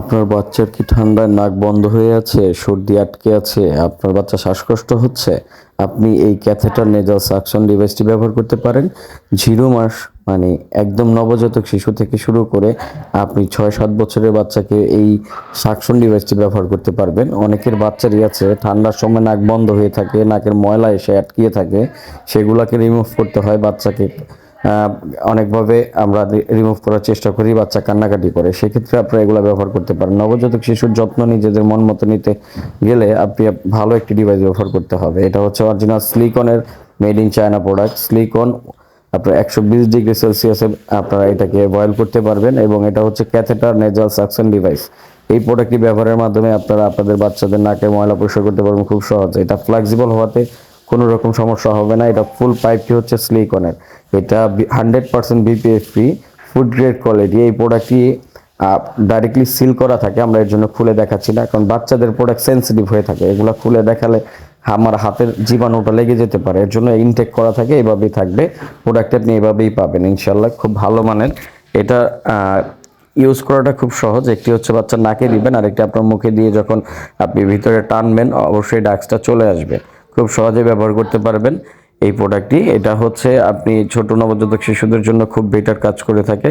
আপনার বাচ্চার কি ঠান্ডায় নাক বন্ধ হয়ে আছে, সর্দি আটকে আছে, আপনার বাচ্চা শ্বাসকষ্ট হচ্ছে? আপনি এই ক্যাথেটার নেজাল সাকশন ডিভাইসটি ব্যবহার করতে পারেন। জিরো মাস মানে একদম নবজাতক শিশু থেকে শুরু করে আপনি ছয়, সাত বছরের বাচ্চাকে এই সাকশন ডিভাইসটি ব্যবহার করতে পারবেন। অনেকের বাচ্চারই আছে, ঠান্ডার সময় নাক বন্ধ হয়ে থাকে, নাকের ময়লা এসে আটকিয়ে থাকে, সেগুলোকে রিমুভ করতে হয় বাচ্চাকে। অনেকভাবে আমরা রিমুভ করার চেষ্টা করি, বাচ্চা কান্নাকাটি করে। সেক্ষেত্রে আপনারা এগুলো ব্যবহার করতে পারেন। নবজাতক শিশুর যত্ন নিজেদের মন মতো নিতে গেলে আপনি ভালো একটি ডিভাইস ব্যবহার করতে হবে। এটা হচ্ছে original স্লিকনের made in China product silicon আপনার একশো বিশ ডিগ্রি সেলসিয়াসে আপনারা এটাকে বয়েল করতে পারবেন এবং এটা হচ্ছে ক্যাথেটার নেজাল সাকশন ডিভাইস এই প্রোডাক্টটি ব্যবহারের মাধ্যমে আপনারা আপনাদের বাচ্চাদের নাকে ময়লা পরিষ্কার করতে পারবেন খুব সহজে। এটা ফ্লেক্সিবল হওয়াতে কোনো রকম সমস্যা হবে না। এটা ফুল পাইপটি হচ্ছে স্লিকনের এটা hundred percent BPF free food grade quality এই প্রোডাক্টটি ডাইরেক্টলি সিল করা থাকে। আমরা এর জন্য খুলে দেখাচ্ছি না, কারণ বাচ্চাদের প্রোডাক্ট সেন্সিটিভ হয়ে থাকে। এগুলো খুলে দেখালে আমার হাতের জীবাণুটা লেগে যেতে পারে। এর জন্য ইনটেক করা থাকে, এভাবেই থাকবে। প্রোডাক্ট আপনি এভাবেই পাবেন ইনশাল্লাহ খুব ভালো মানের। এটা ইউজ করাটা খুব সহজ। একটি হচ্ছে বাচ্চার নাকে দিবেন আর একটি আপনার মুখে দিয়ে যখন আপনি ভিতরে টানবেন, অবশ্যই ডাক্সটা চলে আসবে। খুব সহজে ব্যবহার করতে পারবেন এই প্রোডাক্টটি। এটা হচ্ছে আপনি ছোট নবজাতক শিশুদের জন্য খুব বেটার কাজ করে থাকে।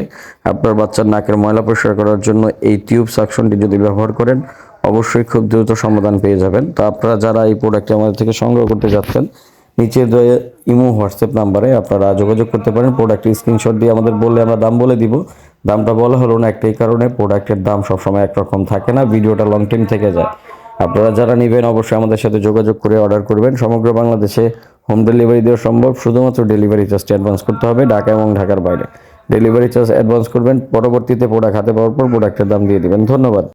আপনার বাচ্চার নাকের ময়লা পরিষ্কার করার জন্য এই টিউব সাকশনটি যদি ব্যবহার করেন, অবশ্যই খুব দ্রুত সমাধান পেয়ে যাবেন। তো আপনারা যারা এই প্রোডাক্টটি আমাদের থেকে সংগ্রহ করতে যাচ্ছেন, নিচে ইমো হোয়াটসঅ্যাপ নাম্বারে আপনারা যোগাযোগ করতে পারেন। প্রোডাক্টের স্ক্রিনশট দিয়ে আমাদের বললে আমরা দাম বলে দিব। দামটা বলা হলো না একটাই কারণে, প্রোডাক্টের দাম সবসময় একরকম থাকে না, ভিডিওটা লং টাইম থেকে যায়। আপনারা যারা নেবেন অবশ্যই আমাদের সাথে যোগাযোগ করে অর্ডার করবেন। সমগ্র বাংলাদেশে হোম ডেলিভারি দেওয়া সম্ভব। শুধুমাত্র ডেলিভারি চার্জটি অ্যাডভান্স করতে হবে ঢাকা এবং ঢাকার বাইরে। ডেলিভারি চার্জ অ্যাডভান্স করবেন। পরবর্তীতে প্রোডাক্ট হাতে পাওয়ার পর প্রোডাক্টের দাম দিয়ে দেবেন। ধন্যবাদ।